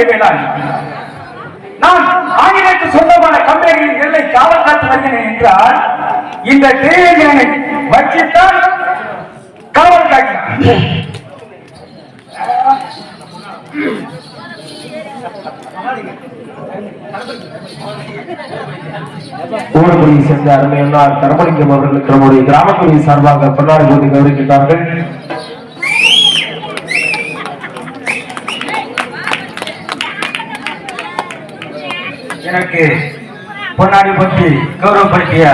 இடைவேளாள் நான் ஆங்கிலத்து சொந்தமான கம்பெனியின் எல்லை காவல் காத்து வருகிறேன் என்றால் இந்த தேவையான வச்சுத்தான் காவல் காட்சி ஊர்மொழியை சேர்ந்த அருமையன்னார் தர்மலிங்கம் அவர்களுக்கு நம்முடைய கிராமத்துறை சார்பாக பொன்னாடி போதி கௌரவிக்கின்றார்கள். எனக்கு பொன்னாடி பற்றி கௌரவப்படுத்திய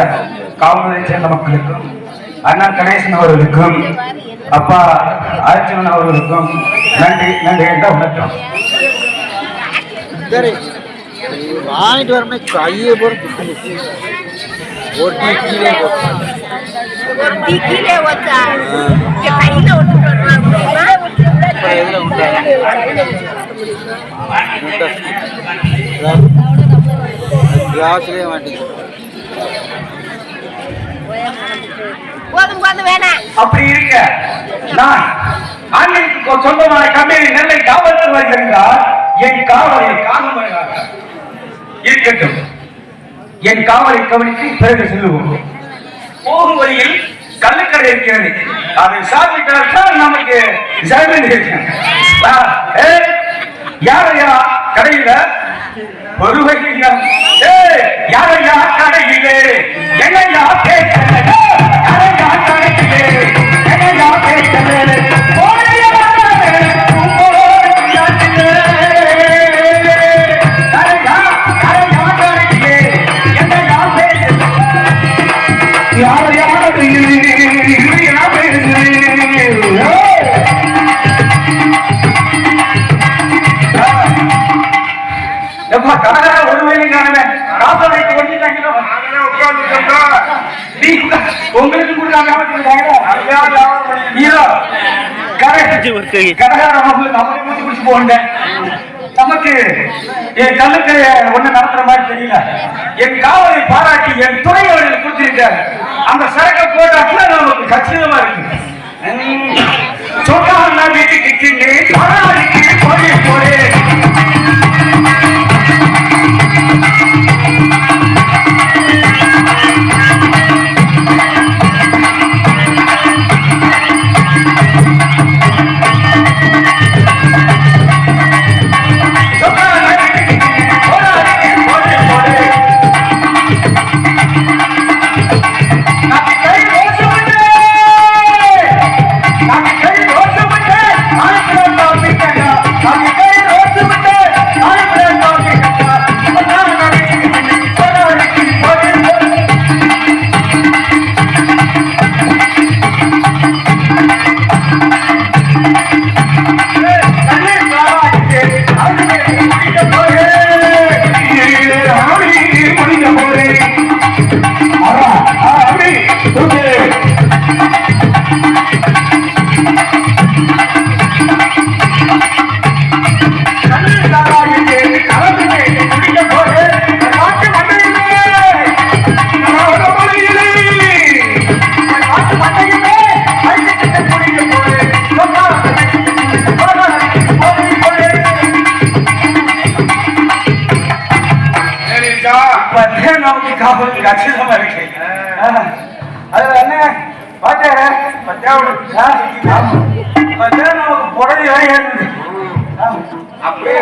காவல்துறை சேர்ந்த மக்களுக்கும் அண்ணா கணேசன் அவர்களுக்கும் அப்பா அர்ஜுனன் அவர்களுக்கும் நன்றி நன்றி என்ற சரி. வாங்கிட்டு வரமே கையை போட்டு ஒரு டீ கீழே டீ வச்சா கையில கிளாஸ்லேயே மாட்டேங்குது. போதும் போதும் வேணாம் அப்படி இருக்க நான் ஆங்கிலத்துக்கு சொந்தமான கம்பெனி நெல்லை காவல்துறை வருகிறார் என் காவலை காணுமையாக இருக்கட்டும். என் காவலை கவனித்து பிறகு செல்லுவோம். போகும் வழியில் கள்ளுக்கடை இருக்கிறது. அதை சாப்பிட்டால் தான் நமக்கு ஜாமீன் யாரையா கடையில ஒரு யாரையா கடையிலே? எப்பா கனகா ஒரு வேலையும் காணுமே காசோடைக்கு ஒட்டிட்டாங்களோ நீ உட்கா- உங்களுக்கு கொடுக்காம நமக்கு நமக்கு மூச்சு பிடிச்சு நமக்கு என் கல்லுக்கு ஒண்ணு நடத்துற மாதிரி தெரியல. என் காவலை பாராட்டி என் துணை அவர்கள் கொடுத்திருக்காரு. அந்த சரக்கை போட்டாச்சுன்னா நமக்கு கச்சிதமா இருக்கு. வீட்டுக்கு அப்படியே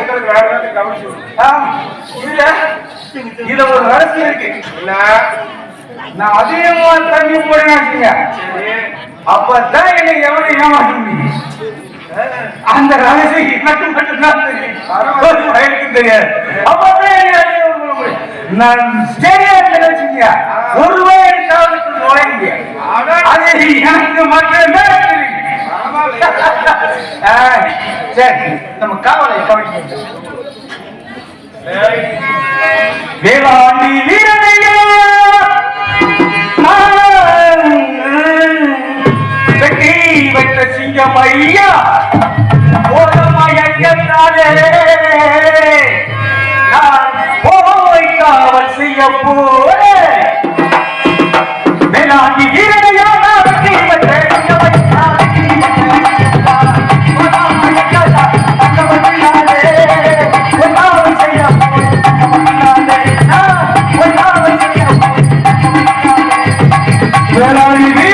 இல்ல இதுல ஒரு ரகசியம் இருக்கு. நான் அதிகமா தண்ணி போடுங்க அப்பதான் என்னை எவனை ஏமாற்ற முடியும். அந்த ரகசியம் எனக்கு மட்டும்தான் தெரியும். தெரியாது. அப்பதான். நான் ஸ்டேடியத்தில் வச்சுங்க ஒரு எனக்கு மட்டுமே சரி நம்ம காவலை கவனிக்கணும் வேளாண்டி வீரனையா வெட்டி வெட்ட சிங்கம் ஐயா. Yeah, I mean,